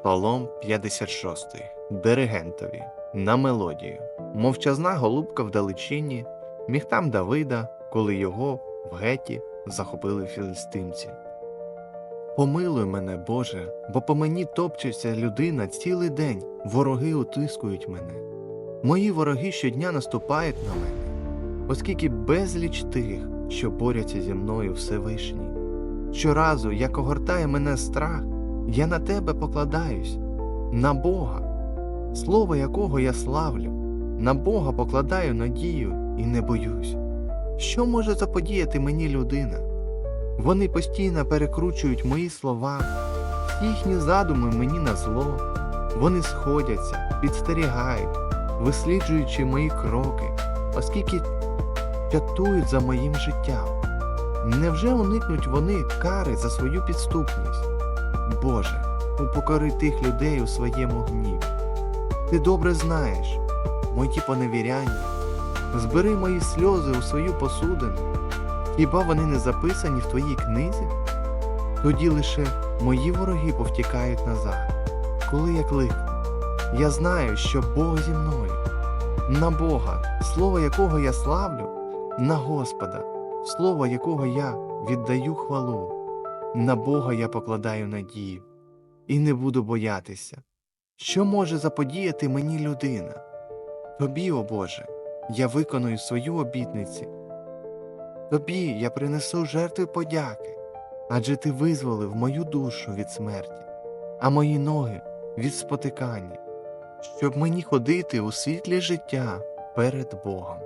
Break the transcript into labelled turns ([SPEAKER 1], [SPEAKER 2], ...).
[SPEAKER 1] Псалом 56. Диригентові. На мелодію. Мовчазна голубка вдалечині, міг там Давида, коли його в геті захопили філістимці. Помилуй мене, Боже, бо по мені топчеться людина цілий день, вороги утискують мене. Мої вороги щодня наступають на мене, оскільки безліч тих, що борються зі мною Всевишній. Щоразу, як огортає мене страх, я на тебе покладаюсь, на Бога, слово якого я славлю, на Бога покладаю надію і не боюсь. Що може заподіяти мені людина? Вони постійно перекручують мої слова, їхні задуми мені на зло. Вони сходяться, підстерігають, висліджуючи мої кроки, оскільки п'ятують за моїм життям. Невже уникнуть вони кари за свою підступність? Боже, упокори тих людей у своєму гніві. Ти добре знаєш мої поневіряння, збери мої сльози у свою посудину. Хіба вони не записані в твоїй книзі? Тоді лише мої вороги повтікають назад. Коли я кликну, я знаю, що Бог зі мною, на Бога, слово якого я славлю, на Господа, слово якого я віддаю хвалу. На Бога я покладаю надію і не буду боятися. Що може заподіяти мені людина? Тобі, о Боже, я виконую свою обітниці. Тобі я принесу жертви подяки, адже ти визволив мою душу від смерті, а мої ноги від спотикання, щоб мені ходити у світлі життя перед Богом.